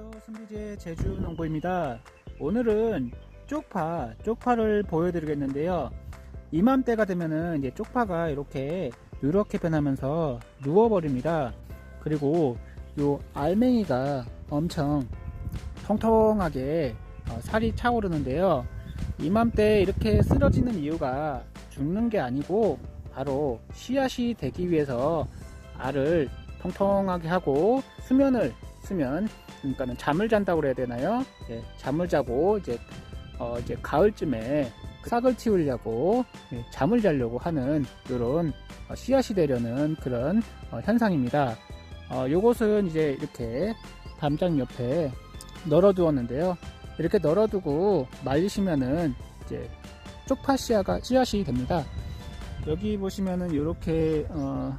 안녕하세요. 순비제 제주농부입니다. 오늘은 쪽파, 쪽파를 보여드리겠는데요. 이맘때가 되면은 이제 쪽파가 이렇게 이렇게 변하면서 누워버립니다. 그리고 요 알맹이가 엄청 통통하게 어, 살이 차오르는데요. 이맘때 이렇게 쓰러지는 이유가 죽는 게 아니고 바로 씨앗이 되기 위해서 알을 통통하게 하고 수면을 수면 그러니까는 잠을 잔다고 그래야 되나요? 예, 잠을 자고 이제 어 이제 가을쯤에 싹을 틔우려고 예, 잠을 자려고 하는 이런 씨앗이 되려는 그런 어, 현상입니다. 어, 요것은 이제 이렇게 담장 옆에 널어두었는데요. 이렇게 널어두고 말리시면은 이제 쪽파 씨앗가 씨앗이 됩니다. 여기 보시면은 이렇게 어,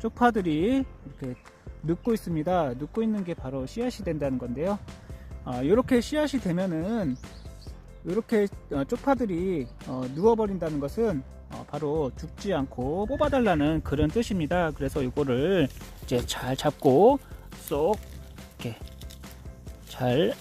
쪽파들이 이렇게 눕고 있습니다. 눕고 있는 게 바로 씨앗이 된다는 건데요. 아, 이렇게 씨앗이 되면은 이렇게 어, 쪽파들이 어, 누워버린다는 것은 어, 바로 죽지 않고 뽑아달라는 그런 뜻입니다. 그래서 이거를 이제 잘 잡고 쏙 이렇게 잘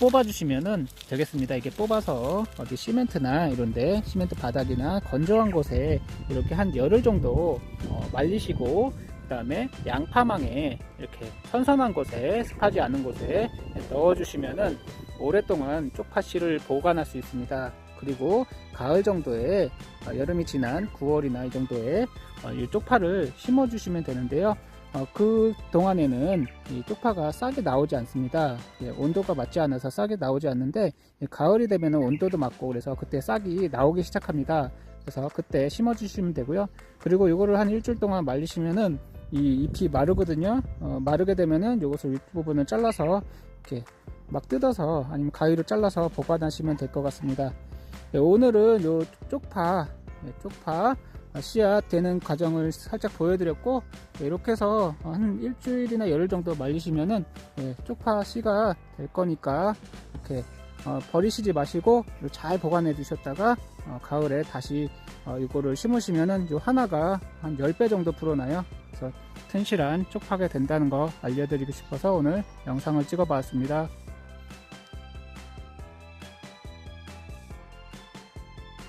뽑아주시면은 되겠습니다. 이게 뽑아서 어디 시멘트나 이런데 시멘트 바닥이나 건조한 곳에 이렇게 한 열흘 정도 어, 말리시고 그 다음에 양파망에 이렇게 선선한 곳에 습하지 않은 곳에 넣어주시면은 오랫동안 쪽파씨를 보관할 수 있습니다. 그리고 가을 정도에 어, 여름이 지난 9월이나 이 정도에 어, 이 쪽파를 심어주시면 되는데요. 어, 그 동안에는 이 쪽파가 싹이 나오지 않습니다. 예, 온도가 맞지 않아서 싹이 나오지 않는데 예, 가을이 되면 온도도 맞고 그래서 그때 싹이 나오기 시작합니다. 그래서 그때 심어주시면 되고요. 그리고 이거를 한 일주일 동안 말리시면은 이 잎이 마르거든요. 어, 마르게 되면은 이것을 윗부분을 잘라서 이렇게 막 뜯어서 아니면 가위로 잘라서 보관하시면 될 것 같습니다. 네, 오늘은 요 쪽파, 네, 쪽파 씨앗 되는 과정을 살짝 보여드렸고 네, 이렇게 해서 한 일주일이나 열흘 정도 말리시면은 네, 쪽파 씨가 될 거니까 이렇게 어, 버리시지 마시고 잘 보관해 두셨다가 어, 가을에 다시 어, 이거를 심으시면은 요 하나가 한 10배 정도 불어나요. 튼실한 쪽파가 된다는 거 알려드리고 싶어서 오늘 영상을 찍어 봤습니다.